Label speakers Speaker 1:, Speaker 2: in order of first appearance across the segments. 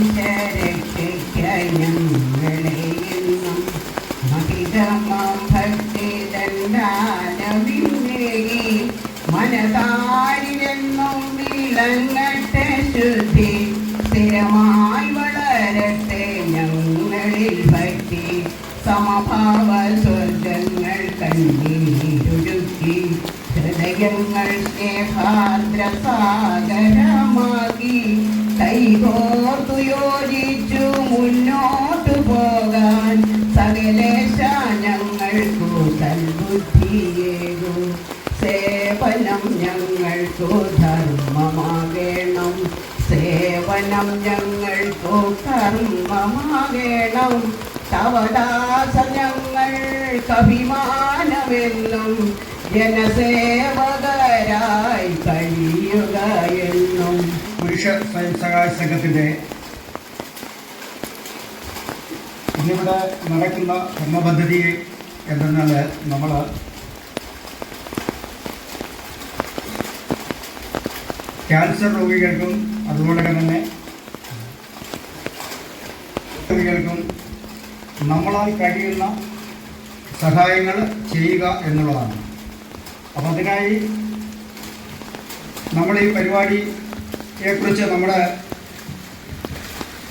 Speaker 1: നിന്റെ ഹൃദയങ്ങൾ സ്നേഹാദ്രസാഗരമാകി കൈകോ യോജിച്ചു മുന്നോട്ടു പോകാൻ സകലേശ ഞങ്ങൾക്കു സൽബുദ്ധിയേകു സേവനം ഞങ്ങൾക്കു ധർമ്മമാകേണം. സേവനം ഞങ്ങൾക്കു കർമ്മമാകേണം. തവദാസ ഞങ്ങൾ അഭിമാനമെന്നും ജനസേവകരായി കഴിയുക എന്നും
Speaker 2: പുരുഷ സ്വയം സഹായ സംഘത്തിന്റെ ഇന്നിവിടെ നടക്കുന്ന കർമ്മപദ്ധതി എന്തെന്നാൽ നമ്മൾ ക്യാൻസർ രോഗികൾക്കും അതുപോലെ തന്നെ രോഗികൾക്കും നമ്മളാൽ കഴിയുന്ന സഹായങ്ങൾ ചെയ്യുക എന്നുള്ളതാണ്. അപ്പം അതിനായി നമ്മൾ ഈ പരിപാടിയെക്കുറിച്ച് നമ്മുടെ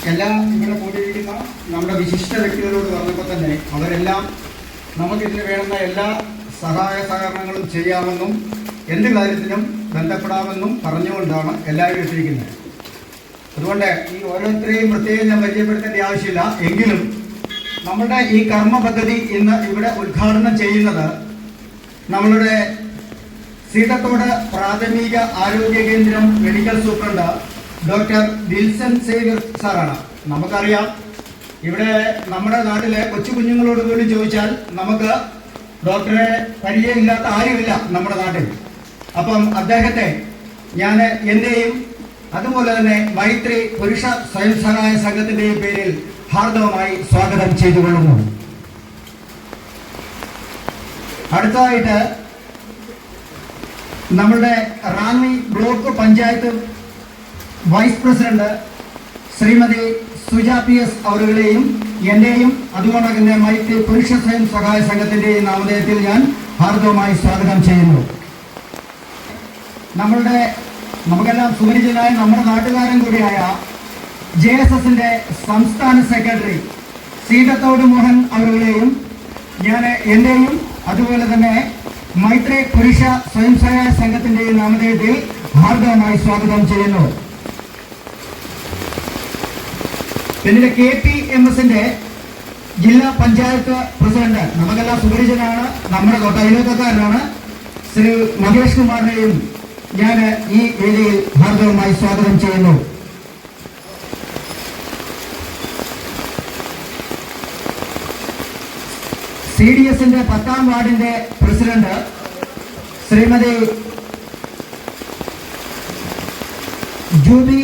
Speaker 2: എല്ലാ ഇവിടെ കൂടിയിരിക്കുന്ന നമ്മുടെ വിശിഷ്ട വ്യക്തികളോട് പറഞ്ഞപ്പോൾ തന്നെ അവരെല്ലാം നമുക്കിതിന് വേണ്ടുന്ന എല്ലാ സഹായ സഹകരണങ്ങളും ചെയ്യാമെന്നും എന്ത് കാര്യത്തിനും ബന്ധപ്പെടാമെന്നും പറഞ്ഞുകൊണ്ടാണ് എല്ലാവരും എത്തിയിരിക്കുന്നത്. അതുകൊണ്ട് ഈ ഓരോരുത്തരെയും പ്രത്യേകം ഞാൻ പരിചയപ്പെടുത്തേണ്ട ആവശ്യമില്ല. എങ്കിലും നമ്മുടെ ഈ കർമ്മ പദ്ധതി ഇന്ന് ഇവിടെ ഉദ്ഘാടനം ചെയ്യുന്നത് നമ്മളുടെ സീതത്തോട് പ്രാഥമിക ആരോഗ്യ കേന്ദ്രം medical superintendent doctor Wilson Xavier സാറാണ്. നമുക്കറിയാം ഇവിടെ നമ്മുടെ നാട്ടിലെ കൊച്ചു കുഞ്ഞുങ്ങളോട് പോലും ചോദിച്ചാൽ നമുക്ക് ഡോക്ടറെ പരിചയമില്ലാത്ത ആരുമില്ല നമ്മുടെ നാട്ടിൽ. അപ്പം അദ്ദേഹത്തെ ഞാൻ എന്റെയും അതുപോലെ തന്നെ മൈത്രി പുരുഷ സ്വയം സഹായ സംഘത്തിന്റെയും പേരിൽ ഹാർദവമായി സ്വാഗതം ചെയ്തുകൊള്ളുന്നു. അടുത്തതായിട്ട് നമ്മുടെ Ranni block panchayat vice president Shrimati Suja P S അവരുടെയും എന്റെയും അതുപോലെ തന്നെ മൈത്രി പുരുഷ സ്വയം സഹായ സംഘത്തിന്റെയും നാമധേയത്തിൽ ഞാൻ ഹാർദവമായി സ്വാഗതം ചെയ്യുന്നു. നമ്മളുടെ നമുക്കെല്ലാം സുപരിചിതനായ നമ്മുടെ നാട്ടുകാരൻ കൂടിയായ ജെ എസ് എസിന്റെ സംസ്ഥാന സെക്രട്ടറി സീതത്തോട് മോഹൻ അവരുടെയും ഞാൻ എന്റെയും അതുപോലെ തന്നെ മൈത്രി പുരുഷ സ്വയം സഹായ സംഘത്തിന്റെയും നാമധേയത്തിൽ ഹാർദവമായി സ്വാഗതം ചെയ്യുന്നു. പിന്നീട് കെ പി എം എസിന്റെ ജില്ലാ പഞ്ചായത്ത് പ്രസിഡന്റ് നമുക്കെല്ലാം സുപരിചിതനാണ് നമ്മുടെ തൊട്ടയലോക്കക്കാരനാണ് ശ്രീ മഹേഷ് കുമാറിനെയും ഞാൻ ഈ വേദിയിൽ ഭാഗവുമായി സ്വാഗതം ചെയ്യുന്നു. സി ഡി എസിന്റെ പത്താം വാർഡിന്റെ പ്രസിഡന്റ് ശ്രീമതി ജൂബി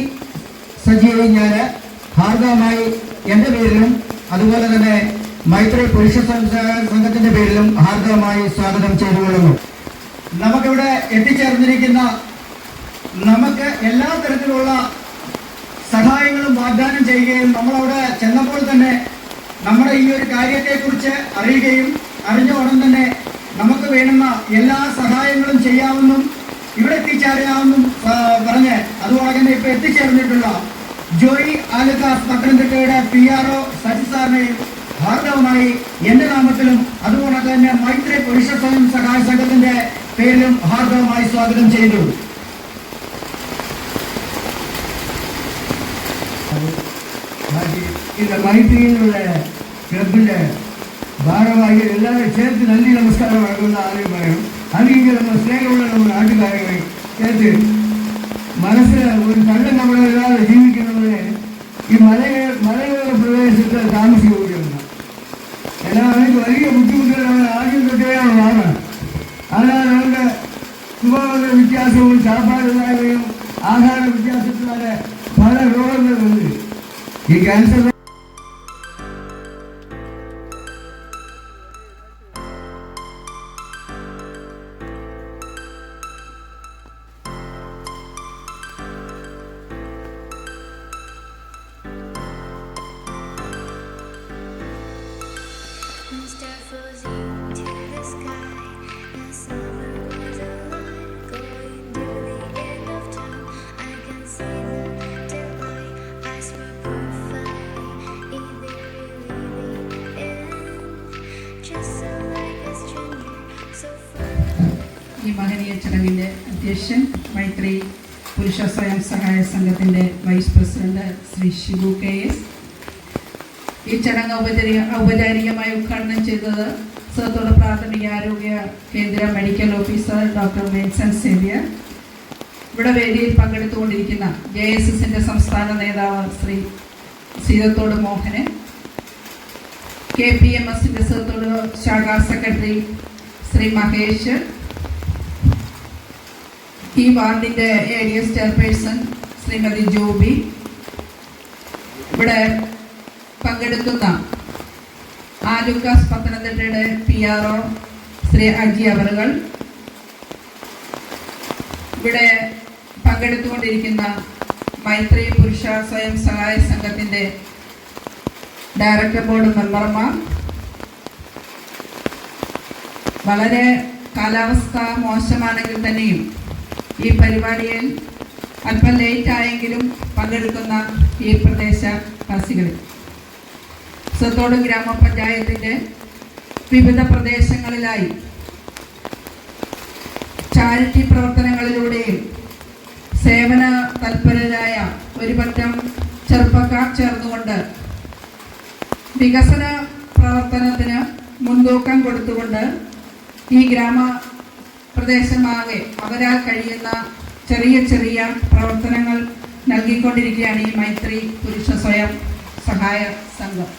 Speaker 2: സജീവ് ഞാൻ ഹാർദവമായി എന്റെ പേരിലും അതുപോലെ തന്നെ മൈത്രി പുരുഷ സംഘ- സംഘത്തിന്റെ പേരിലും ഹാർദവമായി സ്വാഗതം ചെയ്തുകൊള്ളുന്നു. നമുക്കിവിടെ എത്തിച്ചേർന്നിരിക്കുന്ന നമുക്ക് എല്ലാ തരത്തിലുള്ള സഹായങ്ങളും വാഗ്ദാനം ചെയ്യുകയും നമ്മളവിടെ ചെന്നപ്പോൾ തന്നെ നമ്മുടെ ഈ ഒരു കാര്യത്തെക്കുറിച്ച് അറിയുകയും അറിഞ്ഞ ഉടൻ തന്നെ നമുക്ക് വേണ്ടുന്ന എല്ലാ സഹായങ്ങളും ചെയ്യാമെന്നും ഇവിടെ എത്തിച്ചേരാമെന്നും പറഞ്ഞ് അതുപോലെ തന്നെ ഇപ്പൊ എത്തിച്ചേർന്നിട്ടുള്ള ജോയി ആലുക്കാസ് പത്തനംതിട്ടയുടെ പി ആർ ഒ സജി സാറിനെയും ഹാർദവമായി എന്റെ നാമത്തിലും അതുപോലെ തന്നെ മൈത്രി പുരുഷ സ്വയം സഹായ സംഘത്തിന്റെ പേരിലും ഹാർദവമായി സ്വാഗതം ചെയ്തു
Speaker 3: இந்த மைத்திரியில் உள்ள கிளப்பில் பாரவாகிகள் எல்லாரும் சேர்த்து நன்றி நமஸ்காரம் வழங்கணும் ஆலயம் പറയണം அது இங்கே நம்ம ஸ்நேகமுள்ள நம்ம நாட்டுக்காரங்களை சேர்த்து മനസ്സിൽ ഒരു കള്ള നമ്മളില്ലാതെ മലയോര മലയോര പ്രദേശത്ത് താമസിക്കുകയാണ് എല്ലാവരും വലിയ ബുദ്ധിമുട്ടുകളാണ് ആദ്യം തൊട്ടേയാണ് അതിനാൽ അവരുടെ സുഖങ്ങളുടെ വ്യത്യാസവും സാപ്പാടില്ലായ്മയും ആഹാര വ്യത്യാസത്തിലാണ് പല രോഗങ്ങളുണ്ട് ഈ ക്യാൻസർ
Speaker 4: ചടങ്ങിന്റെ അധ്യക്ഷൻ മൈത്രി പുരുഷ സ്വയം സഹായ സംഘത്തിന്റെ vice president Shri Shibu K S. ഈ ചടങ്ങ് ഔപചാരിക ഔപചാരികമായി ഉദ്ഘാടനം ചെയ്തത് സത്തോട് പ്രാഥമിക ആരോഗ്യ കേന്ദ്ര medical officer doctor Menson Xavier. ഇവിടെ വേദിയിൽ പങ്കെടുത്തുകൊണ്ടിരിക്കുന്ന ജെ എസ് എസിന്റെ സംസ്ഥാന നേതാവ് ശ്രീ സീതത്തോട് മോഹന് കെ പി എം എസിന്റെ സത്തോട് ശാഖാ സെക്രട്ടറി ശ്രീ മഹേഷ് ഈ വാർഡിന്റെ ഏരിയ ചെയർപേഴ്സൺ ശ്രീമതി ജോബി ഇവിടെ പങ്കെടുക്കുന്ന Alukkas പത്തനംതിട്ടയുടെ P R O Shri Aji അവറുകൾ ഇവിടെ പങ്കെടുത്തുകൊണ്ടിരിക്കുന്ന മൈത്രി പുരുഷ സ്വയം സഹായ സംഘത്തിന്റെ ഡയറക്ടർ ബോർഡ് മെമ്പർമാർ. വളരെ കാലാവസ്ഥ മോശമാണെങ്കിൽ തന്നെയും ഈ പരിപാടിയിൽ അല്പം ലേറ്റ് ആയെങ്കിലും പങ്കെടുക്കുന്ന ഈ പ്രദേശവാസികളിൽ സത്തോട് ഗ്രാമപഞ്ചായത്തിന്റെ വിവിധ പ്രദേശങ്ങളിലായി ചാരിറ്റി പ്രവർത്തനങ്ങളിലൂടെയും സേവന തൽപരരായ ഒരു പറ്റം ചെറുപ്പക്കാർ ചേർന്നുകൊണ്ട് വികസന പ്രവർത്തനത്തിന് മുൻതൂക്കം കൊടുത്തുകൊണ്ട് ഈ ഗ്രാമ പ്രദേശമാകെ അവരാൽ കഴിയുന്ന ചെറിയ ചെറിയ പ്രവർത്തനങ്ങൾ നൽകിക്കൊണ്ടിരിക്കുകയാണ് ഈ മൈത്രി പുരുഷ സ്വയം സഹായ സംഘം.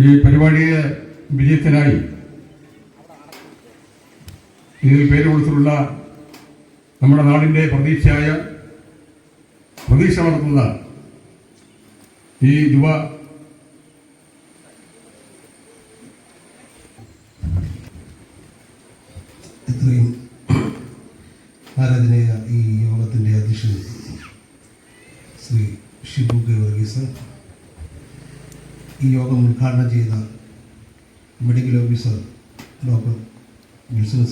Speaker 5: ഈ പരിപാടിയെ വിജയത്തിനായി ഇതിൽ പേര് കൊടുത്തിട്ടുള്ള നമ്മുടെ നാടിന്റെ പ്രതീക്ഷയായ പ്രതീക്ഷ വളർത്തുന്ന ഈ യുവ
Speaker 6: ഇത്രയും ആരാധനയ ഈ യോഗത്തിന്റെ അധ്യക്ഷൻ ശ്രീ ഷിബു കെ വർഗീസ് ഈ യോഗം ഉദ്ഘാടനം ചെയ്ത മെഡിക്കൽ ഓഫീസർ ഡോക്ടർ വിൽസൺ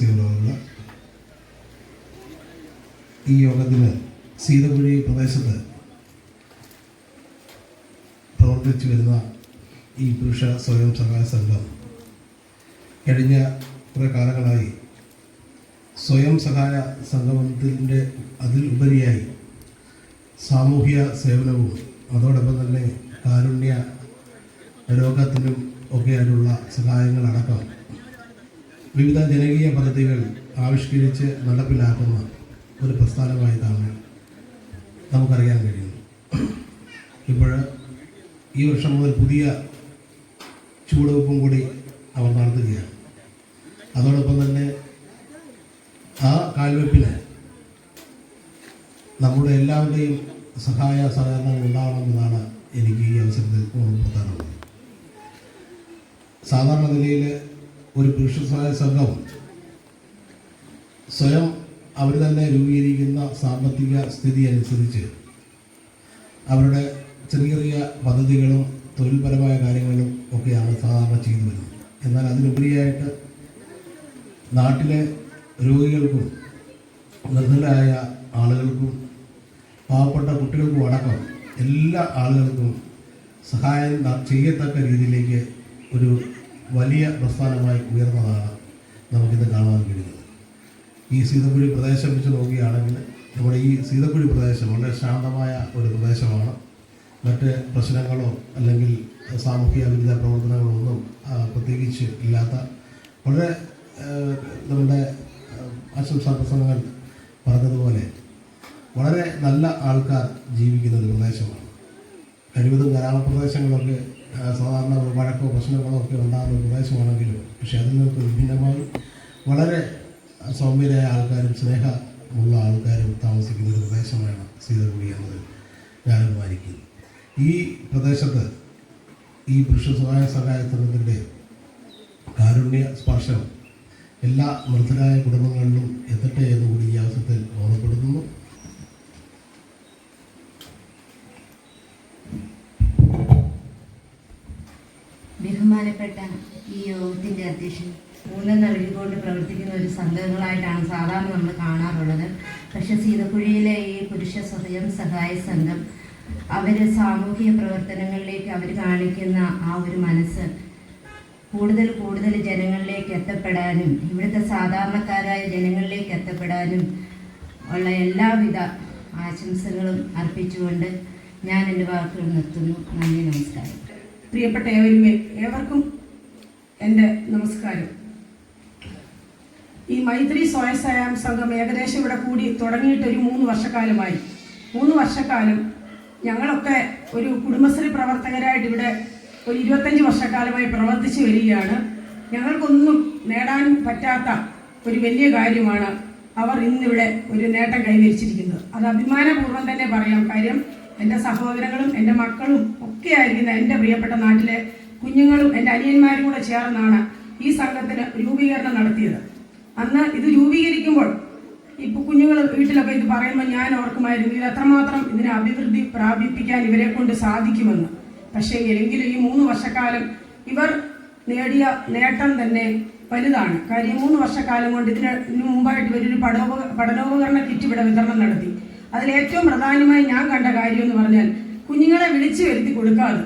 Speaker 6: ഈ യോഗത്തിന് സീതപുഴി പ്രദേശത്ത് പ്രവർത്തിച്ചു വരുന്ന ഈ പുരുഷ സ്വയം സഹായ സംഘം കഴിഞ്ഞ കുറേ കാലങ്ങളായി സ്വയം സഹായ സംഗമത്തിന്റെ അതിൽ ഉപരിയായി സാമൂഹ്യ സേവനവും അതോടൊപ്പം തന്നെ കാരുണ്യ രോഗത്തിനും ഒക്കെയായിട്ടുള്ള സഹായങ്ങളടക്കം വിവിധ ജനകീയ പദ്ധതികൾ ആവിഷ്കരിച്ച് നടപ്പിലാക്കുന്ന ഒരു പ്രസ്ഥാനമായതാണ് നമുക്കറിയാൻ കഴിയുന്നത്. ഇപ്പോൾ ഈ വർഷം മുതൽ പുതിയ ചുവടുവെപ്പും കൂടി അവർ നടത്തുകയാണ്. അതോടൊപ്പം തന്നെ ആ കാൽവെപ്പിന് നമ്മുടെ എല്ലാവരുടെയും സഹായ സഹകരണങ്ങൾ ഉണ്ടാവണമെന്നാണ് എനിക്ക് ഈ അവസരത്തിൽ ഓർമ്മപ്പെടുത്താനുള്ളത്. സാധാരണ നിലയിൽ ഒരു പുരുഷ സഹായ സംഘം സ്വയം അവർ തന്നെ രൂപീകരിക്കുന്ന സാമ്പത്തിക സ്ഥിതി അനുസരിച്ച് അവരുടെ ചെറിയ ചെറിയ പദ്ധതികളും തൊഴിൽപരമായ കാര്യങ്ങളും ഒക്കെയാണ് സാധാരണ ചെയ്തു വരുന്നത്. എന്നാൽ അതിനുപരിയായിട്ട് നാട്ടിലെ രോഗികൾക്കും നിർദ്ധരായ ആളുകൾക്കും പാവപ്പെട്ട കുട്ടികൾക്കും അടക്കം എല്ലാ ആളുകൾക്കും സഹായം ചെയ്യത്തക്ക രീതിയിലേക്ക് ഒരു വലിയ പ്രസ്ഥാനമായി ഉയർന്നതാണ് നമുക്കിത് കാണാൻ കഴിയുന്നത്. ഈ സീതക്കുഴി പ്രദേശം വെച്ച് നോക്കുകയാണെങ്കിൽ നമ്മുടെ ഈ സീതക്കുഴി പ്രദേശം വളരെ ശാന്തമായ ഒരു പ്രദേശമാണ്. മറ്റ് പ്രശ്നങ്ങളോ അല്ലെങ്കിൽ സാമൂഹിക വിരുദ്ധ പ്രവർത്തനങ്ങളോ ഒന്നും പ്രത്യേകിച്ച് ഇല്ലാത്ത വളരെ നമ്മുടെ ആശംസാ പ്രസംഗങ്ങൾ പറഞ്ഞതുപോലെ വളരെ നല്ല ആൾക്കാർ ജീവിക്കുന്ന ഒരു പ്രദേശമാണ്. കഴിവതും ഗ്രാമപ്രദേശങ്ങളൊക്കെ സാധാരണ വഴക്കോ പ്രശ്നങ്ങളോ ഒക്കെ ഉണ്ടാകുന്ന ഒരു പ്രദേശമാണെങ്കിലും പക്ഷേ അതിൽ നിന്നൊക്കെ വിഭിന്നമായി വളരെ സൗമ്യരായ ആൾക്കാരും സ്നേഹമുള്ള ആൾക്കാരും താമസിക്കുന്ന ഒരു പ്രദേശമാണ് സീതകുടി എന്നത് ഞാൻ അനുമാനിക്കുന്നു ഈ പ്രദേശത്ത് ഈ പുരുഷ സഹായ സഹായത്തിന്റെ കാരുണ്യ സ്പർശം എല്ലാ മൃതരായ കുടുംബങ്ങളിലും എത്തട്ടെ എന്ന് കൂടി ഈ അവസരത്തിൽ ഓർമ്മപ്പെടുത്തുന്നു.
Speaker 7: ബഹുമാനപ്പെട്ട ഈ യോഗത്തിന്റെ അധ്യക്ഷൻ ഊന്നൽ നൽകിക്കൊണ്ട് പ്രവർത്തിക്കുന്ന ഒരു സംഘങ്ങളായിട്ടാണ് സാധാരണ നമ്മൾ കാണാറുള്ളത്. പക്ഷെ സീതക്കുഴിയിലെ ഈ പുരുഷ സ്വയം സഹായ സംഘം അവർ സാമൂഹിക പ്രവർത്തനങ്ങളിലേക്ക് അവർ കാണിക്കുന്ന ആ ഒരു മനസ്സ് കൂടുതൽ കൂടുതൽ ജനങ്ങളിലേക്ക് എത്തപ്പെടാനും ഇവിടുത്തെ സാധാരണക്കാരായ ജനങ്ങളിലേക്ക് എത്തപ്പെടാനും ഉള്ള എല്ലാവിധ ആശംസകളും അർപ്പിച്ചുകൊണ്ട് ഞാൻ എന്റെ വാക്കുകൾ നിർത്തുന്നു. നന്ദി നമസ്കാരം.
Speaker 8: പ്രിയപ്പെട്ട ഏവരുമേ ഏവർക്കും എന്റെ നമസ്കാരം. ഈ മൈത്രി സ്വയം സഹായം സംഘം ഏകദേശം ഇവിടെ കൂടി തുടങ്ങിയിട്ട് ഒരു മൂന്ന് വർഷക്കാലമായി. മൂന്ന് വർഷക്കാലം ഞങ്ങളൊക്കെ ഒരു കുടുംബശ്രീ പ്രവർത്തകരായിട്ട് ഇവിടെ ഒരു ഇരുപത്തഞ്ച് വർഷക്കാലമായി പ്രവർത്തിച്ചു വരികയാണ്. ഞങ്ങൾക്കൊന്നും നേടാൻ പറ്റാത്ത ഒരു വലിയ കാര്യമാണ് അവർ ഇന്നിവിടെ ഒരു നേട്ടം കൈവരിച്ചിരിക്കുന്നത്. അത് അഭിമാനപൂർവം തന്നെ പറയാം. കാര്യം എന്റെ സഹോദരങ്ങളും എന്റെ മക്കളും ഒക്കെ ആയിരിക്കുന്ന എന്റെ പ്രിയപ്പെട്ട നാട്ടിലെ കുഞ്ഞുങ്ങളും എന്റെ അനിയന്മാരും കൂടെ ചേർന്നാണ് ഈ സംഘത്തിന് രൂപീകരണം നടത്തിയത്. അന്ന് ഇത് രൂപീകരിക്കുമ്പോൾ ഇപ്പൊ കുഞ്ഞുങ്ങൾ വീട്ടിലൊക്കെ ഇത് പറയുമ്പോൾ ഞാൻ ഓർക്കുമായിരുന്നു ഇത് എത്രമാത്രം ഇതിനെ അഭിവൃദ്ധി പ്രാപിപ്പിക്കാൻ ഇവരെ കൊണ്ട് സാധിക്കുമെന്ന്. പക്ഷേ എങ്കിലും ഈ മൂന്ന് വർഷക്കാലം ഇവർ നേടിയ നേട്ടം തന്നെ വലുതാണ്. കാര്യം മൂന്ന് വർഷക്കാലം കൊണ്ട് ഇതിന് മുമ്പായിട്ട് ഇവരൊരു പഠനോപ പഠനോപകരണ കിറ്റ് ഇവിടെ വിതരണം നടത്തി. അതിൽ ഏറ്റവും പ്രധാനമായി ഞാൻ കണ്ട കാര്യം എന്ന് പറഞ്ഞാൽ കുഞ്ഞുങ്ങളെ വിളിച്ചു വരുത്തി കൊടുക്കാതെ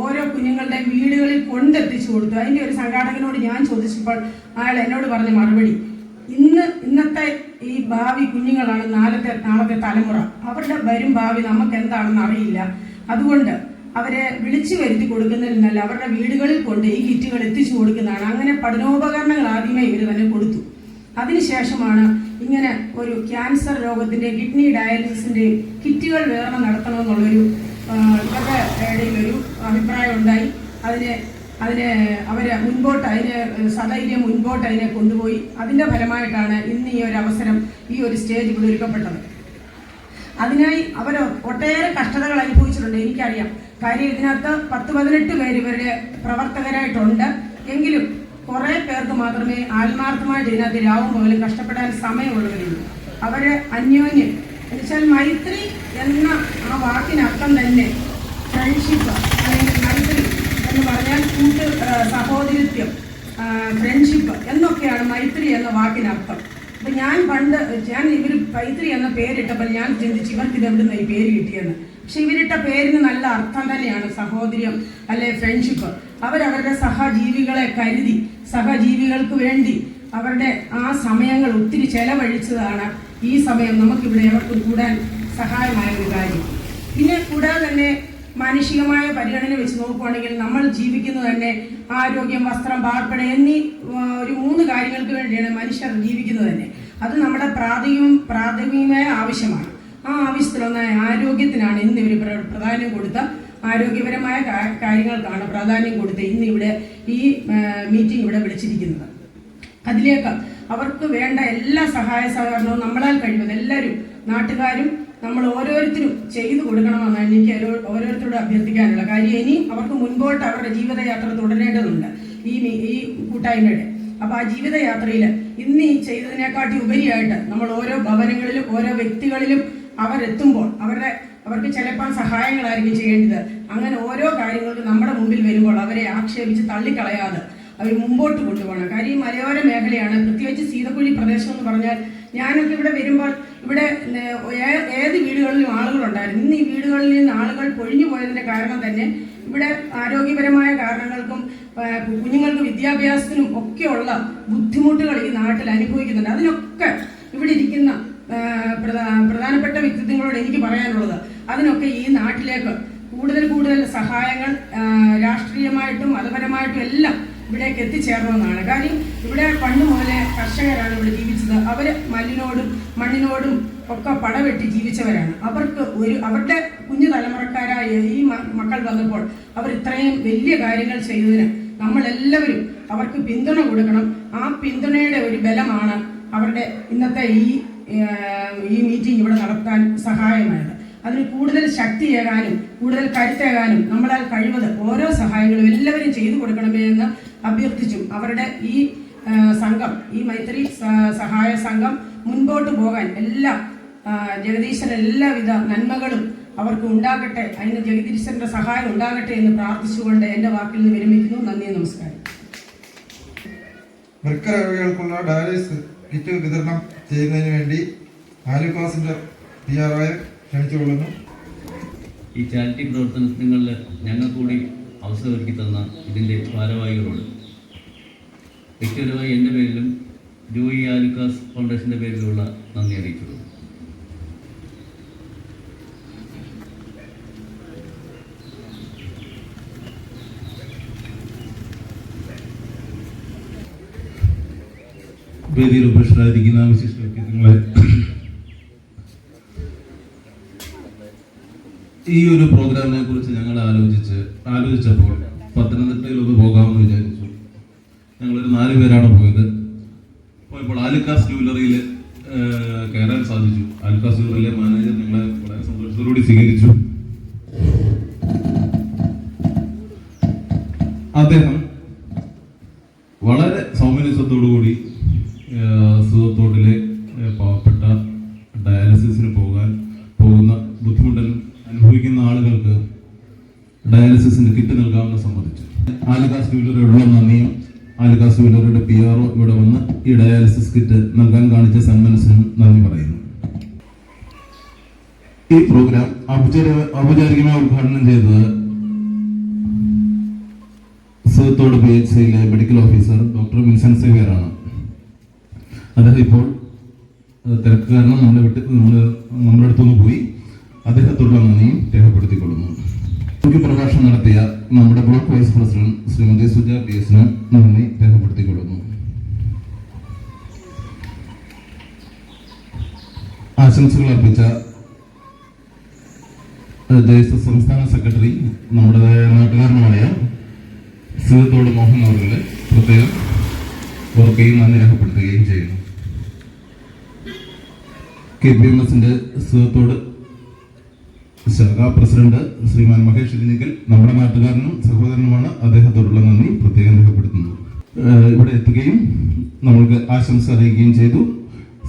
Speaker 8: ഓരോ കുഞ്ഞുങ്ങളുടെ വീടുകളിൽ കൊണ്ടെത്തിച്ചു കൊടുത്തു. അതിന്റെ ഒരു സംഘാടകനോട് ഞാൻ ചോദിച്ചപ്പോൾ അയാൾ എന്നോട് പറഞ്ഞ മറുപടി ഇന്ന് ഇന്നത്തെ ഈ ഭാവി കുഞ്ഞുങ്ങളാണ് നാളത്തെ നാളത്തെ തലമുറ. അവരുടെ വരും ഭാവി നമുക്ക് എന്താണെന്ന് അറിയില്ല. അതുകൊണ്ട് അവരെ വിളിച്ചു വരുത്തി കൊടുക്കുന്നതിനല്ല അവരുടെ വീടുകളിൽ കൊണ്ട് ഈ കിറ്റുകൾ എത്തിച്ചു കൊടുക്കുന്നതാണ്. അങ്ങനെ പഠനോപകരണങ്ങൾ ആദ്യമേ ഇവർ തന്നെ കൊടുത്തു. അതിനുശേഷമാണ് ഇങ്ങനെ ഒരു ക്യാൻസർ രോഗത്തിന്റെ കിഡ്നി ഡയാലിസിന്റെ കിറ്റുകൾ വിതരണം നടത്തണമെന്നുള്ളൊരു ഇവരുടെ ഒരു അഭിപ്രായം ഉണ്ടായി. അതിനെ അതിനെ അവരെ മുൻപോട്ട് അതിനെ സധൈര്യം മുൻപോട്ട് അതിനെ കൊണ്ടുപോയി. അതിന്റെ ഫലമായിട്ടാണ് ഇന്ന് ഈ ഒരു അവസരം ഈ ഒരു സ്റ്റേജ് ഇവിടെ ഒരുക്കപ്പെട്ടത്. അതിനായി അവർ ഒട്ടേറെ കഷ്ടതകൾ അനുഭവിച്ചിട്ടുണ്ട് എനിക്കറിയാം. കാര്യം ഇതിനകത്ത് പത്ത് പതിനെട്ട് പേര് ഇവരുടെ പ്രവർത്തകരായിട്ടുണ്ട്. എങ്കിലും കുറെ പേർക്ക് മാത്രമേ ആത്മാർത്ഥമായിട്ട് ഇതിനകത്ത് രാവും പകലും കഷ്ടപ്പെടാൻ സമയമുള്ളവരുള്ളൂ. അവർ അന്യോന്യം എന്നുവെച്ചാൽ മൈത്രി എന്ന ആ വാക്കിനർത്ഥം തന്നെ ഫ്രണ്ട്ഷിപ്പ് അല്ലെങ്കിൽ മൈത്രി എന്ന് പറഞ്ഞാൽ കൂട്ട് സഹോദരിത്വം ഫ്രണ്ട്ഷിപ്പ് എന്നൊക്കെയാണ് മൈത്രി എന്ന വാക്കിനർത്ഥം. അപ്പൊ ഞാൻ പണ്ട് ഞാൻ ഇവർ പൈത്രി എന്ന പേരിട്ടപ്പോൾ ഞാൻ ചിന്തിച്ചു ഇവർക്ക് ഇത് എവിടുന്ന ഈ പേര് കിട്ടിയെന്ന്. പക്ഷെ ഇവരിട്ട പേരിന് നല്ല അർത്ഥം തന്നെയാണ് സഹോദര്യം അല്ലെ ഫ്രണ്ട്ഷിപ്പ് അവരവരുടെ സഹജീവികളെ കരുതി സഹജീവികൾക്ക് വേണ്ടി അവരുടെ ആ സമയങ്ങൾ ഒത്തിരി ചെലവഴിച്ചതാണ് ഈ സമയം നമുക്കിവിടെ എവർക്കും കൂടാൻ സഹായമായ ഒരു കാര്യം. പിന്നെ കൂടാതെ തന്നെ മാനുഷികമായ പരിഗണന വെച്ച് നോക്കുകയാണെങ്കിൽ നമ്മൾ ജീവിക്കുന്നത് തന്നെ ആരോഗ്യം വസ്ത്രം പാർപ്പിടം എന്നീ ഒരു മൂന്ന് കാര്യങ്ങൾക്ക് വേണ്ടിയാണ് മനുഷ്യർ ജീവിക്കുന്നത് തന്നെ. അത് നമ്മുടെ പ്രാഥമിക പ്രാഥമികമായ ആവശ്യമാണ്. ആ ആവശ്യത്തിലൊന്നായ ആരോഗ്യത്തിനാണ് ഇന്ന് ഇവർ പ്ര- പ്രാധാന്യം കൊടുത്ത ആരോഗ്യപരമായ കാര്യങ്ങൾക്കാണ് പ്രാധാന്യം കൊടുത്ത് ഇന്ന് ഇവിടെ ഈ മീറ്റിംഗ് ഇവിടെ വിളിച്ചിരിക്കുന്നത്. അതിലേക്ക് അവർക്ക് വേണ്ട എല്ലാ സഹായ സഹകരണവും നമ്മളാൽ കഴിയുന്നത് എല്ലാവരും നാട്ടുകാരും നമ്മൾ ഓരോരുത്തരും ചെയ്തു കൊടുക്കണമെന്നാണ് എനിക്ക് ഓരോരുത്തരോട് അഭ്യർത്ഥിക്കാനുള്ള കാര്യം. ഇനി അവർക്ക് മുൻപോട്ട് അവരുടെ ജീവിതയാത്ര തുടരേണ്ടതുണ്ട്. ഈ ഈ കൂട്ടായ്മയുടെ. അപ്പൊ ആ ജീവിതയാത്രയിൽ ഇന്ന് ഈ ചെയ്തതിനെക്കാട്ടി ഉപരിയായിട്ട് നമ്മൾ ഓരോ ഭവനങ്ങളിലും ഓരോ വ്യക്തികളിലും അവരെത്തുമ്പോൾ അവരുടെ അവർക്ക് ചിലപ്പോൾ സഹായങ്ങളായിരിക്കും ചെയ്യേണ്ടത്. അങ്ങനെ ഓരോ കാര്യങ്ങൾക്കും നമ്മുടെ മുമ്പിൽ വരുമ്പോൾ അവരെ ആക്ഷേപിച്ച് തള്ളിക്കളയാതെ അവർ മുമ്പോട്ട് കൊണ്ടുപോകണം. കാര്യം മലയോര മേഖലയാണ്. പ്രത്യേകിച്ച് സീതക്കുഴി പ്രദേശം എന്ന് പറഞ്ഞാൽ ഞാനൊക്കെ ഇവിടെ വരുമ്പോൾ ഇവിടെ ഏത് വീടുകളിലും ആളുകളുണ്ടായിരുന്നു. ഇന്ന് ഈ വീടുകളിൽ നിന്ന് ആളുകൾ പൊഴിഞ്ഞു പോയതിന്റെ കാരണം തന്നെ ഇവിടെ ആരോഗ്യപരമായ കാരണങ്ങൾക്കും കുഞ്ഞുങ്ങൾക്ക് വിദ്യാഭ്യാസത്തിനും ഒക്കെയുള്ള ബുദ്ധിമുട്ടുകൾ ഈ നാട്ടിൽ അനുഭവിക്കുന്നുണ്ട്. അതിനൊക്കെ ഇവിടെ ഇരിക്കുന്ന പ്രധാനപ്പെട്ട വ്യക്തിത്വങ്ങളോട് എനിക്ക് പറയാനുള്ളത് അതിനൊക്കെ ഈ നാട്ടിലേക്ക് കൂടുതൽ കൂടുതൽ സഹായങ്ങൾ രാഷ്ട്രീയമായിട്ടും മതപരമായിട്ടും എല്ലാം ഇവിടേക്ക് എത്തിച്ചേർന്നതാണ് കാര്യം ഇവിടെ പണ്ട് മുതലേ കർഷകരാണ് ഇവിടെ ജീവിച്ചത്. അവർ മണ്ണിനോടും മണ്ണിനോടും ഒക്കെ പടവെട്ടി ജീവിച്ചവരാണ്. അവർക്ക് ഒരു അവരുടെ കുഞ്ഞു തലമുറക്കാരായ ഈ മക്കൾ വന്നപ്പോൾ അവർ ഇത്രയും വലിയ കാര്യങ്ങൾ ചെയ്തതിന് നമ്മളെല്ലാവരും അവർക്ക് പിന്തുണ കൊടുക്കണം. ആ പിന്തുണയുടെ ഒരു ബലമാണ് അവരുടെ ഇന്നത്തെ ഈ ഈ മീറ്റിംഗ് ഇവിടെ നടത്താൻ സഹായമായത്. അതിന് കൂടുതൽ ശക്തിയേകാനും കൂടുതൽ കരുത്തേകാനും നമ്മളാൽ കഴിവത് ഓരോ സഹായങ്ങളും എല്ലാവരും ചെയ്തു കൊടുക്കണമേ എന്ന് അഭ്യർത്ഥിച്ചും. അവരുടെ ഈ സംഘം ഈ മൈത്രി സഹായ സംഘം മുൻപോട്ട് പോകാൻ എല്ലാ ജഗദീശൻ എല്ലാവിധ നന്മകളും അവർക്ക് ഉണ്ടാകട്ടെ. അതിന് ജഗദീശന്റെ സഹായം ഉണ്ടാകട്ടെ എന്ന് പ്രാർത്ഥിച്ചുകൊണ്ട് എന്റെ വാക്കിൽ നിന്ന് വിരമിക്കുന്നു. നന്ദി നമസ്കാരം.
Speaker 9: വൃക്കരോഗികൾക്കുള്ള ഡയാലിസിസ് കിറ്റ് വിതരണം ചെയ്യുന്നതിന് വേണ്ടി ആലുക്കാസിന്റെ പി ആർ ആയ ക്ഷണിച്ചുകൊള്ളുന്നു.
Speaker 10: ഈ ചാരിറ്റി പ്രവർത്തനങ്ങളിൽ ഞങ്ങൾ കൂടി അവസരമൊരുക്കി തന്ന ഇതിന്റെ ഭാരവാഹികളോട്. വ്യക്തിപരമായി എന്റെ പേരിലും ജോയി ആലുക്കാസ് ഫൗണ്ടേഷന്റെ പേരിലുള്ള നന്ദി അറിയിക്കുന്നു
Speaker 11: വേദിയിൽ ഉപേക്ഷരായിരിക്കുന്ന വിശിഷ്ട വ്യക്തിത്വങ്ങളെ ഈ ഒരു പ്രോഗ്രാമിനെ കുറിച്ച് ഞങ്ങൾ ആലോചിച്ച് ആലോചിച്ചപ്പോൾ പത്തനംതിട്ടയിൽ ഒന്ന് പോകാമെന്ന് വിചാരിച്ചു. ഞങ്ങളൊരു നാല് പേരാണ് പോയത്. പോയപ്പോൾ ആലുക്കാസ് ജ്വല്ലറിയിൽ കയറാൻ സാധിച്ചു. ആലുക്കാസ് ജ്വല്ലറിയിലെ മാനേജർ ഞങ്ങളെ വളരെ സന്തോഷത്തോടുകൂടി സ്വീകരിച്ചു. നൽകാൻ കാണിച്ച സന്മനസ്സിനും നന്ദി പറയുന്നു. ഈ പ്രോഗ്രാം ഔപചാരിക ഔപചാരികമായി ഉദ്ഘാടനം ചെയ്തത് സുഹൃത്തോട് പി എച്ച് സിയിലെ മെഡിക്കൽ ഓഫീസർ ഡോക്ടർ വിൻസൻ ആണ്. അദ്ദേഹം ഇപ്പോൾ തിരക്ക് കാരണം നമ്മുടെ വിട്ട് നമ്മൾ നമ്മുടെ അടുത്തുനിന്ന് പോയി. അദ്ദേഹത്തോടുള്ള നന്ദിയും രേഖപ്പെടുത്തിക്കൊള്ളുന്നു. മുഖ്യ പ്രഭാഷണം നടത്തിയ നമ്മുടെ block vice president Shrimati Suja P എസിന് നന്ദി രേഖപ്പെടുത്തിക്കൊള്ളുന്നു. ആശംസകൾ അർപ്പിച്ച ദേശ സംസ്ഥാന സെക്രട്ടറി നമ്മുടെ നാട്ടുകാരനുമായ സീതോട് മോഹൻ അവരുടെ പ്രത്യേകം ഓർക്കുകയും നന്ദി രേഖപ്പെടുത്തുകയും ചെയ്യുന്നു. കെ പി എം എസിന്റെ സുഹൃത്തോട് ശാഖാ പ്രസിഡന്റ് ശ്രീമാൻ മഹേഷ് ഇരിഞ്ഞിക്കൽ നമ്മുടെ നാട്ടുകാരനും സഹോദരനുമാണ്. അദ്ദേഹത്തോടുള്ള നന്ദി പ്രത്യേകം രേഖപ്പെടുത്തുന്നത് ഇവിടെ എത്തുകയും നമ്മൾക്ക് ആശംസ അറിയിക്കുകയും ചെയ്തു.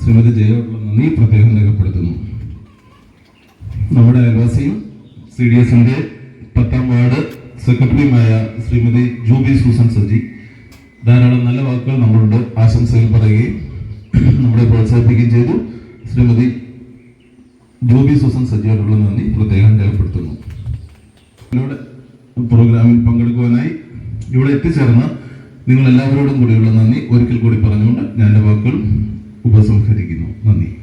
Speaker 11: ശ്രീമതി ജയവർമ്മ നന്ദി. പ്രത്യേകം രേഖപ്പെടുത്തുന്നു. നമ്മുടെ അയൽവാസിയും സി ഡി എസിന്റെ പത്താം വാർഡ് സെക്രട്ടറിയുമായ ശ്രീമതി ജൂബി സൂസൻ സജി ധാരാളം നല്ല വാക്കുകൾ നമ്മളോട് ആശംസകൾ പറയുകയും നമ്മളെ പ്രോത്സാഹിപ്പിക്കുകയും ചെയ്തു. ശ്രീമതി ജൂബി സൂസൻ സജിയോടുള്ള നന്ദി. പ്രത്യേകം രേഖപ്പെടുത്തുന്നു. ഇതിലൂടെ പ്രോഗ്രാമിൽ പങ്കെടുക്കുവാനായി ഇവിടെ എത്തിച്ചേർന്ന നിങ്ങൾ എല്ലാവരോടും കൂടിയുള്ള നന്ദി. ഒരിക്കൽ കൂടി പറഞ്ഞുകൊണ്ട് ഞാൻ എന്റെ വാക്കുകൾ ഉപസംഹരിക്കുന്നു. നന്ദി.